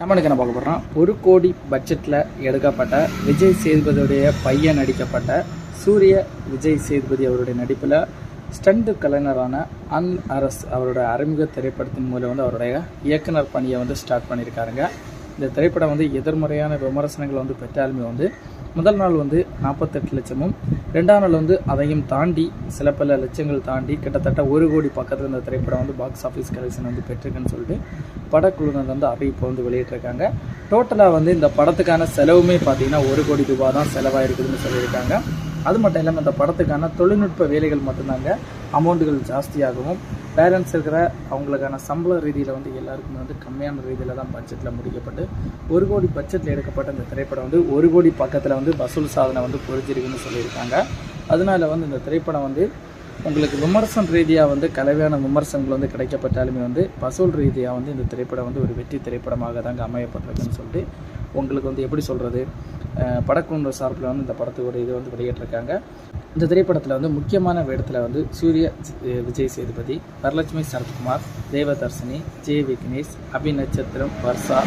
நம்ம என்ன பார்க்க போகிறோம் ஒரு கோடி பட்ஜெட்டில் எடுக்கப்பட்ட விஜய் சேதுபதியுடைய பையன் நடிக்கப்பட்ட சூரிய விஜய் சேதுபதி அவருடைய நடிப்பில் ஸ்டண்ட் கலைஞரான அன் அரஸ் அவரோட அறிமுக திரைப்படத்தின் மூலம் வந்து அவருடைய இயக்குனர் பணியை வந்து ஸ்டார்ட் பண்ணியிருக்காருங்க. இந்த திரைப்படம் வந்து எதிர்மறையான விமர்சனங்கள் வந்து பெற்றாலுமே வந்து முதல் நாள் வந்து நாற்பத்தெட்டு லட்சமும் ரெண்டாம் நாள் வந்து அதையும் தாண்டி சில பல லட்சங்கள் தாண்டி கிட்டத்தட்ட ஒரு கோடி பக்கத்தில் இந்த திரைப்படம் வந்து பாக்ஸ் ஆஃபீஸ் கலெக்ஷன் வந்து பெற்றிருக்குன்னு சொல்லிட்டு படக்குழுவினர் வந்து அறிவிப்பு வந்து வெளியிட்டிருக்காங்க. டோட்டலாக வந்து இந்த படத்துக்கான செலவுமே பார்த்திங்கன்னா ஒரு கோடி ரூபாய் தான் செலவாயிருக்குதுன்னு சொல்லியிருக்காங்க. அது மட்டும் இல்லாமல் இந்த படத்துக்கான தொழில்நுட்ப வேலைகள் மட்டும்தாங்க அமௌண்ட்டுகள் ஜாஸ்தியாகவும் பேலன்ஸ் இருக்கிற அவங்களுக்கான சம்பள ரீதியில் வந்து எல்லாருக்குமே வந்து கம்மியான ரீதியில் தான் பட்ஜெட்டில் முடிக்கப்பட்டு ஒரு கோடி பட்ஜெட்டில் எடுக்கப்பட்ட இந்த திரைப்படம் வந்து ஒரு கோடி பக்கத்தில் வந்து வசூல் சாதனை வந்து பொறிஞ்சிருக்குன்னு சொல்லியிருக்காங்க. அதனால வந்து இந்த திரைப்படம் வந்து உங்களுக்கு விமர்சன ரீதியாக வந்து கலவையான விமர்சனங்கள் வந்து கிடைக்கப்பட்டாலுமே வந்து வசூல் ரீதியாக வந்து இந்த திரைப்படம் வந்து ஒரு வெற்றி திரைப்படமாக தாங்க அமையப்பட்டிருக்குன்னு சொல்லிட்டு உங்களுக்கு வந்து எப்படி சொல்கிறது படக்குழு சார்பில் வந்து இந்த படத்தோட இது வந்து வெளியிட்டிருக்காங்க. இந்த திரைப்படத்தில் வந்து முக்கியமான வேடத்தில் வந்து சூரிய விஜய் சேதுபதி வரலட்சுமி சரத்குமார் தேவதர்ஷினி ஜே விக்னேஷ் அபி நட்சத்திரம் வர்ஷா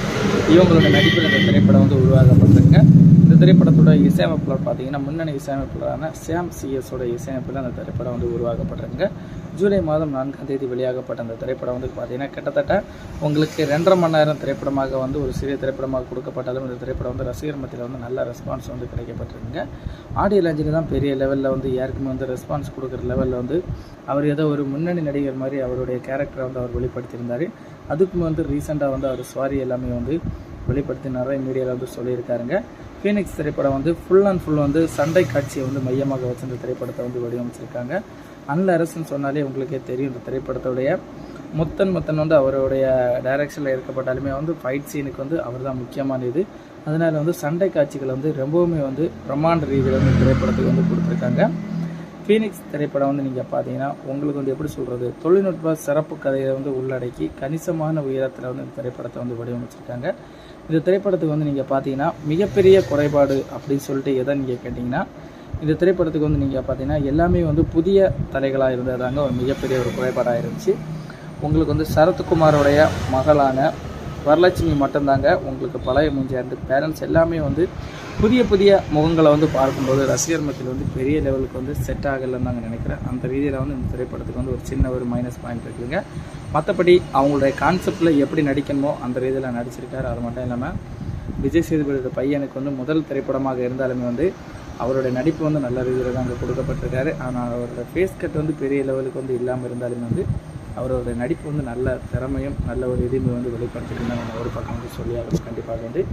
இவங்களோட நடிப்பில் இந்த திரைப்படம் வந்து உருவாகப்பட்டது திரைப்படத்தோட இசையமைப்பாளர் பார்த்தீங்கன்னா முன்னணி இசையமைப்பாளரான சாம் சிஎஸோட இசையமைப்பில் அந்த திரைப்படம் வந்து உருவாக்கப்பட்டிருங்க ஜூலை மாதம் நான்காம் தேதி வெளியாகப்பட்ட அந்த திரைப்படம் வந்து பார்த்தீங்கன்னா கிட்டத்தட்ட உங்களுக்கு ரெண்டரை மணி நேரம் திரைப்படமாக வந்து ஒரு சிறிய திரைப்படமாக கொடுக்கப்பட்டாலும் இந்த திரைப்படம் வந்து ரசிகர் மத்தியில் வந்து நல்ல ரெஸ்பான்ஸ் வந்து கிடைக்கப்பட்டிருக்குங்க. ஆடியோ லாஞ்சில் தான் பெரிய லெவலில் வந்து யாருக்குமே வந்து ரெஸ்பான்ஸ் கொடுக்குற லெவலில் வந்து அவர் ஏதோ ஒரு முன்னணி நடிகர் மாதிரி அவருடைய கேரக்டரை வந்து அவர் வெளிப்படுத்தியிருந்தார். அதுக்குமே வந்து ரீசெண்டாக வந்து அவர் சுவாரி எல்லாமே வந்து வெளிப்படுத்தி நிறைய மீடியாவில் வந்து சொல்லியிருக்காருங்க. ஃபீனிக்ஸ் திரைப்படம் வந்து ஃபுல் அண்ட் ஃபுல் வந்து சண்டை காட்சியை வந்து மையமாக வச்சு இந்த திரைப்படத்தை வந்து வடிவமைச்சிருக்காங்க. அன்ல அரசுன்னு சொன்னாலே உங்களுக்கே தெரியும் இந்த திரைப்படத்துடைய முத்தன் முத்தன் வந்து அவருடைய டைரக்ஷனில் இருக்கப்பட்டாலுமே வந்து ஃபைட் சீனுக்கு வந்து அவர் தான் முக்கியமான இது. அதனால வந்து சண்டை காட்சிகள் வந்து ரொம்பவுமே வந்து பிரம்மாண்ட ரீதியில் வந்து இந்த திரைப்படத்துக்கு வந்து கொடுத்துருக்காங்க. ஃபீனிக்ஸ் திரைப்படம் வந்து நீங்கள் பார்த்தீங்கன்னா உங்களுக்கு வந்து எப்படி சொல்கிறது தொழில்நுட்ப சிறப்பு கதையை வந்து உள்ளடக்கி கணிசமான உயரத்தில் வந்து இந்த திரைப்படத்தை வந்து வடிவமைச்சிருக்காங்க. இந்த திரைப்படத்துக்கு வந்து நீங்கள் பார்த்தீங்கன்னா மிகப்பெரிய குறைபாடு அப்படின்னு சொல்லிட்டு எதை நீங்கள் கேட்டிங்கன்னா இந்த திரைப்படத்துக்கு வந்து நீங்கள் பார்த்தீங்கன்னா எல்லாமே வந்து புதிய தலைகளாக இருந்ததாங்க ஒரு மிகப்பெரிய ஒரு குறைபாடாக இருந்துச்சு. உங்களுக்கு வந்து சரத்குமாரோடைய மகளான வரலட்சுமி மட்டும்தாங்க. உங்களுக்கு பழைய மூஞ்சியாக இருந்து பேரண்ட்ஸ் எல்லாமே வந்து புதிய புதிய முகங்களை வந்து பார்க்கும்போது ரசிகர் மத்தியில் வந்து பெரிய லெவலுக்கு வந்து செட் ஆகலைன்னு நாங்கள் நினைக்கிறேன். அந்த ரீதியில் வந்து இந்த திரைப்படத்துக்கு வந்து ஒரு சின்ன ஒரு மைனஸ் பாயிண்ட் இருக்குதுங்க. மற்றபடி அவங்களுடைய கான்செப்டில் எப்படி நடிக்கணுமோ அந்த ரீதியில் நடிச்சிருக்காரு அது மட்டும் இல்லாமல் விஜய் சேதுபதியோட பையனுக்கு வந்து முதல் திரைப்படமாக இருந்தாலுமே வந்து அவருடைய நடிப்பு வந்து நல்ல ரீதியில் தான் அங்கே கொடுக்கப்பட்டிருக்காரு. ஆனால் அவரோட ஃபேஸ் கட் வந்து பெரிய லெவலுக்கு வந்து இல்லாமல் இருந்தாலுமே வந்து அவரோட நடிப்பு வந்து நல்ல திறமையும் நல்ல ஒரு இதுவுமே வந்து வெளிப்படுத்திருந்தாங்க நம்ம ஒரு பக்கம் வந்து சொல்லி அவர் கண்டிப்பாக வந்து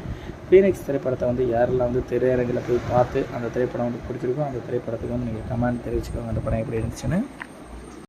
ஃபீனிக்ஸ் திரைப்படத்தை வந்து யாரெல்லாம் வந்து திரையரங்கில் போய் பார்த்து அந்த திரைப்படம் வந்து பிடிச்சிருக்கோ அந்த திரைப்படத்துக்கு வந்து நீங்கள் கமெண்ட் தெரிவிச்சுக்கோங்க. அந்த படம் எப்படி இருந்துச்சுன்னு